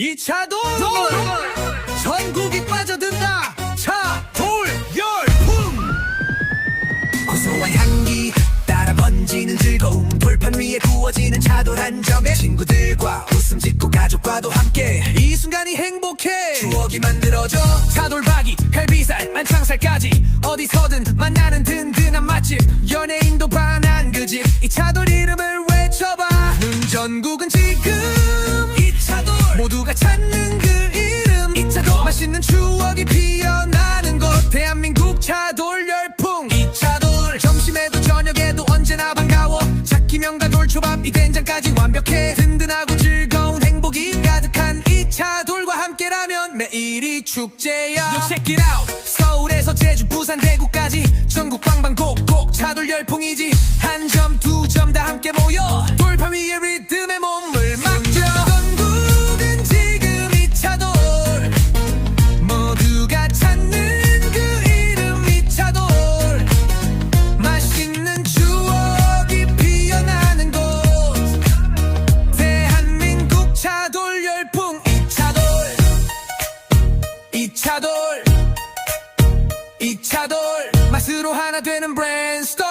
이차돌! 전국이 빠져든다! 차 돌 열풍 고소한 향기 따라 번지는 즐거움 돌판 위에 구워지는 차돌 한 점에 친구들과 웃음 짓고 가족과도 함께 이 순간이 행복해! 추억이 만들어져. 차돌박이 갈비살 만창살까지 어디서든 만나는 든든한 맛집. 연예인도 반한 그 집. 이 차돌 이름을 외쳐봐. 눈 전국은 지금 이 모두가 찾는 그 이름. 이 차돌 맛있는 추억이 피어나는 곳. 대한민국 차돌 열풍. 이 차돌. 점심에도 저녁에도 언제나 반가워. 잡기면과 돌초밥 이 된장까지 완벽해. 든든하고 즐거운 행복이 가득한 이 차돌과 함께라면 매일이 축제야. Yo, check it out. 서울에서 제주 부산 대구까지 전국 방방 곡곡 차돌 열풍이지 2차 돌이 차돌 맛으로 하나 되는 브랜스톱